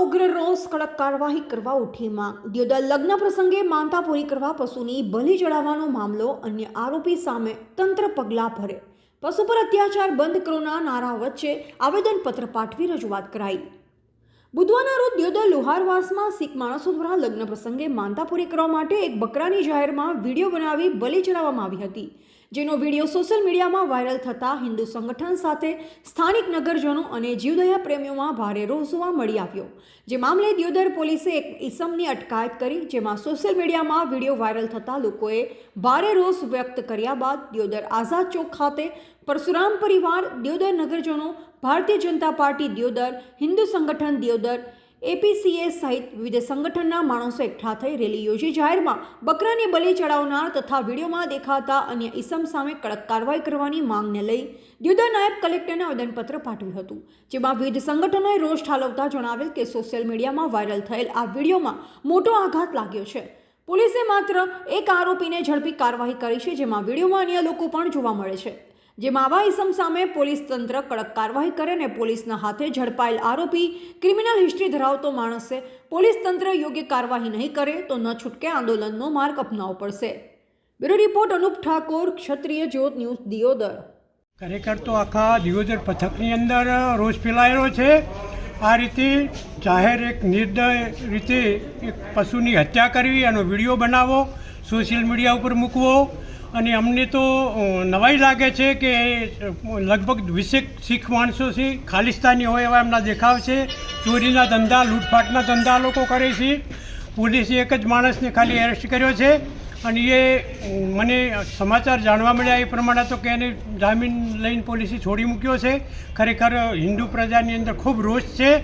ઉગ્ર રોષ, કડક કાર્યવાહી કરવા ઉઠી માંગ દિયોદર લગ્ન પ્રસંગે માનતા પૂરી કરવા પશુની બલિ ચડાવવાનો મામલો અન્ય આરોપી સામે તંત્ર પગલાં ભરે. પશુ પર અત્યાચાર બંધ કરોના નારા વચ્ચે આવેદનપત્ર પાઠવી રજૂઆત કરાઈ. બુધવારના રોજ દિયોદર લુહારવાસમાં શીખ માણસો દ્વારા લગ્ન પ્રસંગે માનતા પૂરી કરવા માટે એક બકરાની જાહેરમાં વીડિયો બનાવી બલિ ચડાવવામાં આવી હતી, જેનો વીડિયો સોશિયલ મીડિયામાં વાયરલ થતાં હિન્દુ સંગઠન સાથે સ્થાનિક નગરજનો અને જીવદયા પ્રેમીઓમાં ભારે રોષ જોવા મળી આવ્યો. જે મામલે દિયોદર પોલીસે એક ઈસમની અટકાયત કરી, જેમાં સોશિયલ મીડિયામાં વીડિયો વાયરલ થતાં લોકોએ ભારે રોષ વ્યક્ત કર્યા બાદ દિયોદર આઝાદ ચોક ખાતે પરશુરામ પરિવાર, દિયોદર નગરજનો, ભારતીય જનતા પાર્ટી દિયોદર, હિન્દુ સંગઠન દિયોદર, એપીસીએ સહિત વિવિધ સંગઠનના માણસો એકઠા થઈ રેલી યોજી. જાહેરમાં બકરાની બલિ ચડાવનાર તથા વિડીયોમાં દેખાતા અન્ય ઈસમ સામે કડક કાર્યવાહી કરવાની માંગને લઈ દિયોદર નાયબ કલેક્ટરને આવેદનપત્ર પાઠવ્યું હતું, જેમાં વિવિધ સંગઠનોએ રોષ ઠાલવતા જણાવેલ કે સોશિયલ મીડિયામાં વાયરલ થયેલ આ વિડીયોમાં મોટો આઘાત લાગ્યો છે. પોલીસે માત્ર એક આરોપીને ઝડપી કાર્યવાહી કરી છે, જેમાં વિડીયોમાં અન્ય લોકો પણ જોવા મળે છે. જેમાં માવા ઇસમ સામે પોલીસ તંત્ર કડક કાર્યવાહી કરે અને પોલીસના હાથે ઝડપાયેલ આરોપી ક્રિમિનલ હિસ્ટ્રી ધરાવતો માણસે પોલીસ તંત્ર યોગ્ય કાર્યવાહી નહીં કરે તો ન છૂટકે આંદોલનનો માર્ગ અપનાવવો પડશે. Bureau report, Anup Thakor, Kshatriya Jyot news, Deodar. ખરેખર તો આખા દિયોદર પથકની અંદર રોષ ફેલાયેલો છે. આ રીતે જાહેર એક નિર્દય રીતે એક પશુની હત્યા કરવી, એનો વીડિયો બનાવો, સોશિયલ મીડિયા ઉપર મૂકવો અને અમને તો નવાઈ લાગે છે કે લગભગ વીસેક શીખ માણસો છે ખાલિસ્તાની હોય એવા એમના દેખાવ છે. ચોરીના ધંધા, લૂંટફાટના ધંધા લોકો કરે છે. પોલીસે એક જ માણસને ખાલી એરેસ્ટ કર્યો છે. અને એ મને સમાચાર જાણવા મળ્યા એ પ્રમાણે તો કે એને જામીન લઈને પોલીસે છોડી મૂક્યો છે. ખરેખર હિન્દુ પ્રજાની અંદર ખૂબ રોષ છે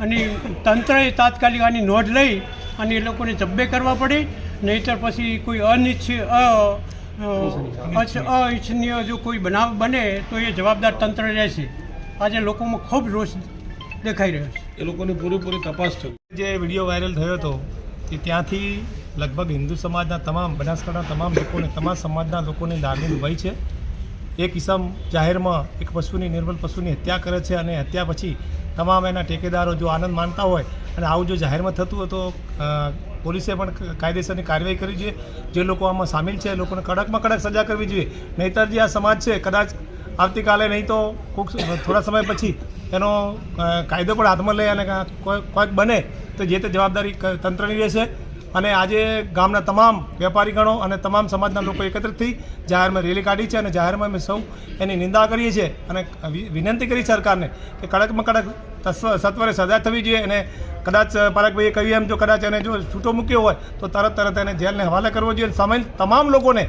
અને તંત્રએ તાત્કાલિક આની નોંધ લઈ અને એ લોકોને જબ્બે કરવા પડી. નહીંતર પછી કોઈ અનિચ્છ અ અ- અનિચ્છનીય જો કોઈ બનાવ બને તો એ જવાબદાર તંત્ર રહેશે. આજે લોકોમાં ખૂબ રોષ દેખાઈ રહ્યો છે. એ લોકોની પૂરેપૂરી તપાસ થઈ જે વીડિયો વાયરલ થયો હતો તે ત્યાંથી લગભગ હિન્દુ સમાજના તમામ બનાસકાંઠા તમામ લોકોને તમામ સમાજના લોકોને લાગણી દુભાઈ છે. એક ઇસમ જાહેરમાં એક પશુની નિર્બલ પશુની હત્યા કરે છે અને હત્યા પછી તમામ એના ટેકેદારો જો આનંદ માનતા હોય અને આવું જો જાહેરમાં થતું હોય તો પોલીસે પણ કાયદેસરની કાર્યવાહી કરવી જોઈએ જે લોકો આમાં સામેલ છે, એ લોકોને કડકમાં કડક સજા કરવી જોઈએ. નહીંતર જે આ સમાજ છે, કદાચ આવતીકાલે નહીં તો કોઈક થોડા સમય પછી એનો કાયદો પણ હાથમાં લઈ અને કોઈક બને તો જે તે જવાબદારી તંત્રની રહેશે. અને આજે ગામના તમામ વેપારીગણો અને તમામ સમાજના લોકો એકત્રિત થઈ જાહેરમાં રેલી કાઢી છે અને જાહેરમાં અમે સૌ એની નિંદા કરીએ છીએ અને વિનંતી કરી સરકારને કે કડકમાં કડક સત્વરે સજા થવી જોઈએ અને કદાચ પારકભાઈએ કહ્યું એમ, જો કદાચ એને જો છૂટો મૂક્યો હોય, તો તરત તરત એને જેલને હવાલે કરવો જોઈએ સમય તમામ લોકોને